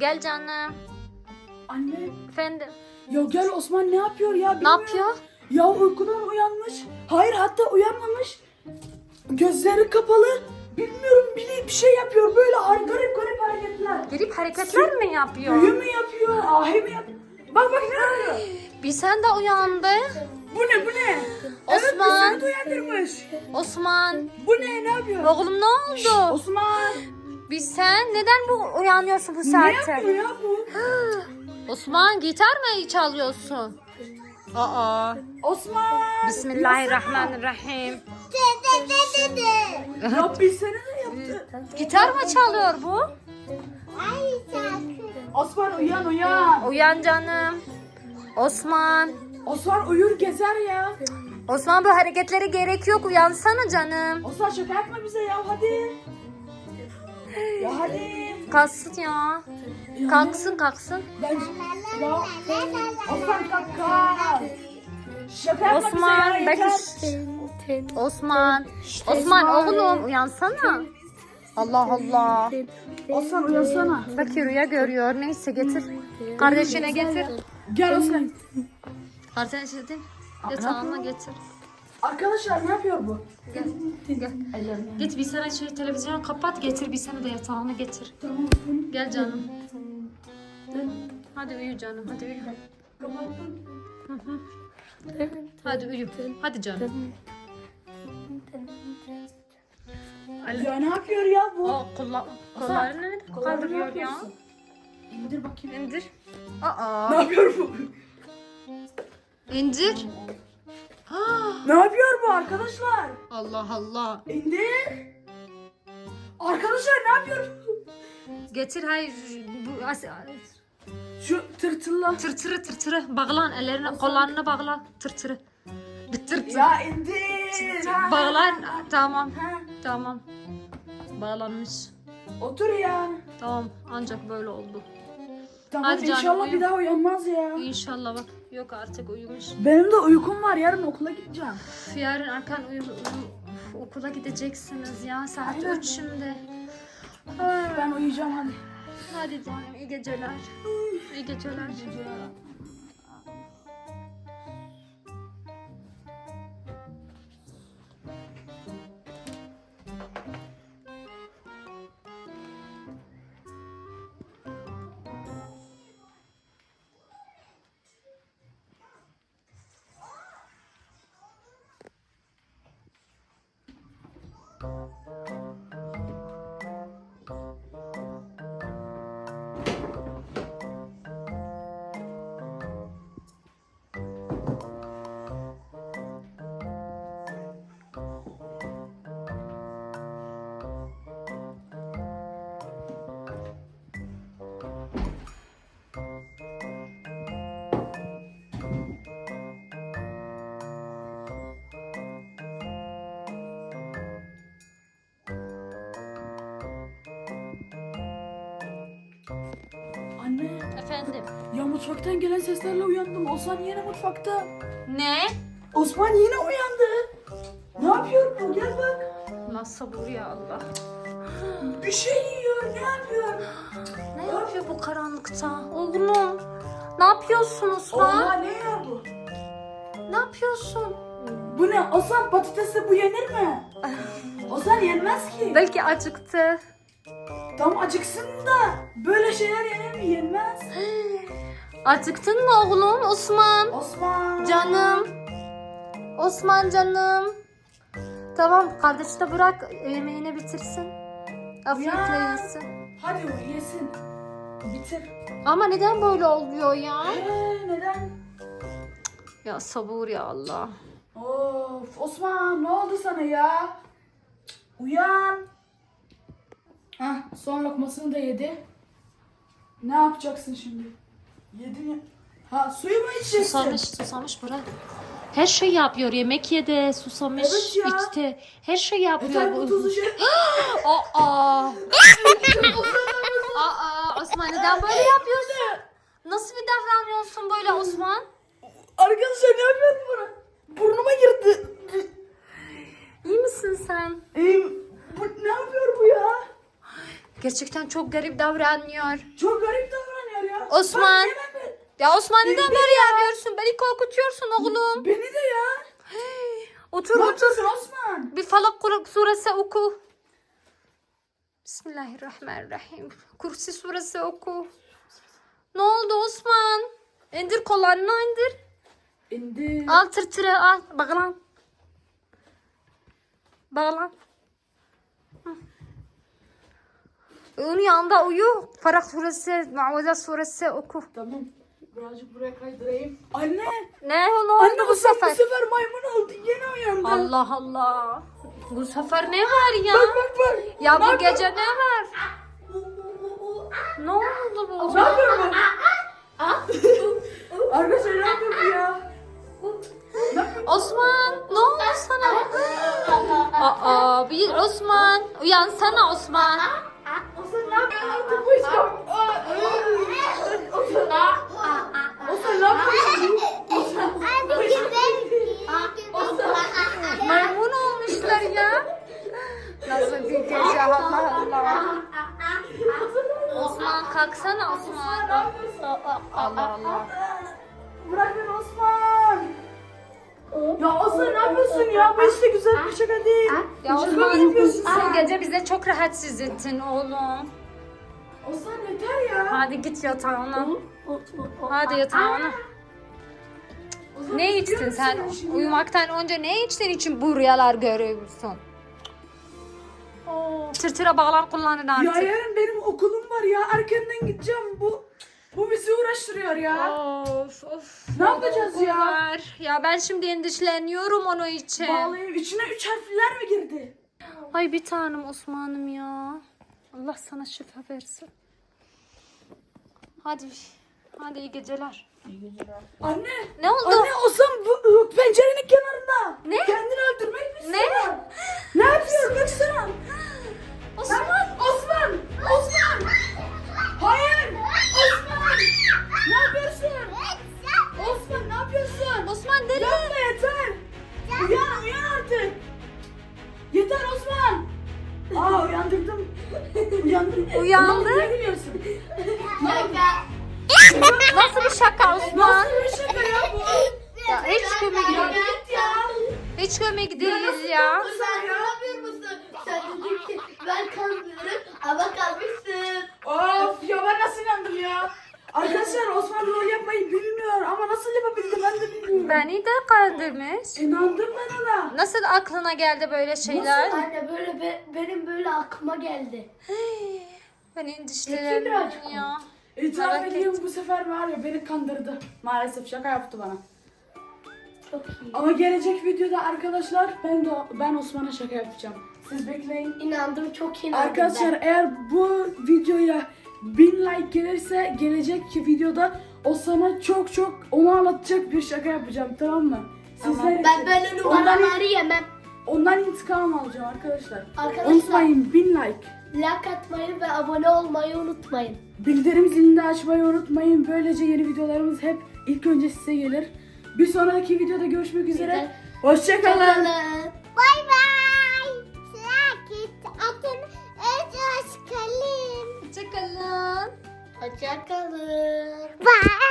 Gel canım. Anne Efendim. ya gel Osman ne yapıyor ya? Ne bilmiyorum. yapıyor? Ya uykudan uyanmış. Hayır hatta uyanmamış. Gözleri kapalı. Bilmiyorum bile bir şey yapıyor böyle har- garip garip hareketler. Garip hareketler mi yapıyor? Büyü mü yapıyor? Ahi mi yapıyor? Bak bak ne yapıyor? Bir sen de uyandı. Bu ne bu ne? Osman. Evet bizi uyandırmış. Osman. Bu ne ne yapıyor? Oğlum ne oldu? Osman. Bir sen neden bu uyanıyorsun bu Ne saatte? yapıyor ya bu? Osman gitar mı çalıyorsun? Aa. Osman. Bismillahirrahmanirrahim. Ya bilsene ne yaptı? Gitar mı çalıyor bu? Osman uyan uyan. Uyan canım. Osman. Osman uyur gezer ya. Osman bu hareketlere gerek yok. Uyansana canım. Osman şaka yapma bize ya hadi. Ya hadi. Kalksın ya. Kalksın kalksın. Ben ya. Osman kalk kalk. Şaka yapma Osman bize ya belki. Osman. Osman oğlum uyansana. Allah Allah. Osman uyansana. Bak rüya görüyor. Neyse getir. Kardeşine getir. Gel Osman. Kardeşine yatağına getir. Arkadaşlar ne yapıyor bu? Gel. Gel. Ellerini. Git bir sene şey televizyonu kapat getir bir sene de yatağına getir. Tamam. Gel canım. Hadi uyu canım hadi uyu. Kapattım. Hadi uyu. Hadi canım. Ya ne yapıyor ya bu? O kolla, kollarını kaldırıyor ya? İndir bakayım. İndir. Aa. Ne yapıyor bu? İndir. Ne yapıyor bu arkadaşlar? Allah Allah. İndir. Arkadaşlar ne yapıyor? Getir hayır bu as- Şu tırtılla. tırtırı tırtırı bağlan ellerini kollarını bağla tırtırı. Bir. Ya indir. Ha. Bağlan tamam Ha. tamam. Bağlanmış. Otur ya. Tamam ancak böyle oldu. Tamam Hadi canım, inşallah bir daha uyanmaz ya. İnşallah bak yok artık uyumuş. Benim de uykum var yarın okula gideceğim. Üf, Yarın Erkan uyu, uyu- okula gideceksiniz ya saat Aynen. 3 şimdi. Ben uyuyacağım hadi. Hadi canım iyi geceler. İyi geceler. Efendim. ya mutfaktan gelen seslerle uyandım. Osman yine mutfakta. Ne? Osman yine uyandı. Ne yapıyor bu? Gel bak. Nasıl bu ya Allah? Bir şey yiyor. Ne yapıyor? Ne yapıyor bu karanlıkta? Oğlum. Ne yapıyorsun Osman? Oha ne ya bu? Ne yapıyorsun? Bu ne? Osman patatesi bu yenir mi? Osman yenmez ki. Belki acıktı. Tam acıksın da böyle şeyler yenir mi? Yenmez. Acıktın mı oğlum Osman? Osman. Canım. Osman canım. Tamam kardeş de bırak yemeğini bitirsin. Afiyetle Ya. yesin. Hadi o yesin. Bitir. Ama neden böyle oluyor ya? Ee, neden? Ya sabır ya Allah. Of Osman ne oldu sana ya? Uyan. Hah son lokmasını da yedi. Ne yapacaksın şimdi? Yedin ya. Ha suyu mu içeceksin? Susamış susamış bırak. Her şey yapıyor. Yemek yedi, susamış, Evet ya. içti. Her şey yapıyor. Yeter bu şey. Aa. Aa, Osman neden böyle yapıyorsun? Nasıl bir davranıyorsun böyle Osman? Arkadaşlar ne yapıyorsun bana? Burnuma girdi. İyi misin sen? Ee, bu, ne yapıyor bu ya? Gerçekten çok garip davranıyor. Çok garip davranıyor ya. Osman. Bak, hemen be- Ya Osman neden Beni böyle ya. yapıyorsun? Beni korkutuyorsun oğlum. Beni de ya. Otur Ne otur. yapıyorsun Osman? Bir falak Kur'an suresi oku. Bismillahirrahmanirrahim. Kursi suresi oku. Ne oldu Osman? İndir kollarını indir. İndi. Al tırtırı al. Bağlan. Bağlan. Onun yanında uyu. Farak suresi, Muavveze suresi oku. Tamam. Birazcık buraya kaydırayım. Anne. Ne oldu Anne bu bu sefer. sefer? bu sefer maymun oldu. Yine uyandı. Allah Allah. Bu sefer ne var ya? Bak bak bak. Ya bu yapıyor? gece ne var? Ne oldu bu? Ne yapıyor bu? Arkadaşlar ne yapıyor bu ya? Osman ne oldu sana? Aa bir Osman uyansana Osman. Yapıyorsun ya? Bu işte güzel bir şaka değil. Ya Şaka Osman yapıyorsun sen gece bize çok rahatsız ettin oğlum. Osman yeter ya. Hadi git yatağına. Hadi yatağına. Ne içtin sen? Uyumaktan önce ne içtiğin için bu rüyalar görüyorsun? Tırtıra bağlar kullanın Ya artık. yarın benim okulum var ya. Erkenden gideceğim. Bu bu bizi uğraştırıyor ya. Of of. Ne yapacağız ya? Var. Ya ben şimdi endişeleniyorum onun için. Bağlayayım. İçine üç harfler mi girdi? Ay bir tanem Osman'ım ya. Allah sana şifa versin. Hadi. Hadi iyi geceler. Anne. Ne oldu? Anne Osman bu, bu pencerenin kenarında. Ne? Kendini öldürmek mi Ne? uyandırdım. Uyandım. Uyandı. Ne gülüyorsun? Nasıl bir şaka Osman? Nasıl bir şaka ya bu? Ya hiç Ya git ya. Hiç göme gidelim ya. Sen ne yapıyor musun? Sen dedin ki ben kalmıyorum ama kalmışsın. Of ya ben nasıl inandım ya? Arkadaşlar Osman rol yapmayı bilmiyor ama nasıl yapabildi ben de bilmiyorum. Kandırmış. İnandım ben ona. Nasıl aklına geldi böyle şeyler? Anne böyle be- benim böyle aklıma geldi. Ben Peki endişeleniyorum birazcık ya. İtiraf edeyim bu sefer var ya beni kandırdı. Maalesef şaka yaptı bana. Çok iyi. Ama gelecek videoda arkadaşlar ben de ben Osman'a şaka yapacağım. Siz bekleyin. İnandım çok inandım Arkadaşlar ben. eğer bu videoya 1000 like gelirse gelecek videoda Osman'a çok çok onu anlatacak bir şaka yapacağım tamam mı? Sizler için. Ben böyle ondan, numaraları yemem. ondan intikam alacağım arkadaşlar. Arkadaşlar- Unutmayın 1000 like. Like atmayı ve abone olmayı unutmayın. Bildirim zilini de açmayı unutmayın. Böylece yeni videolarımız hep ilk önce size gelir. Bir sonraki videoda görüşmek üzere. Hoşçakalın. Hoşçakalın. Bye bye. Sakit. Atın öz kalın. Hoşçakalın. Hoşçakalın. Bye.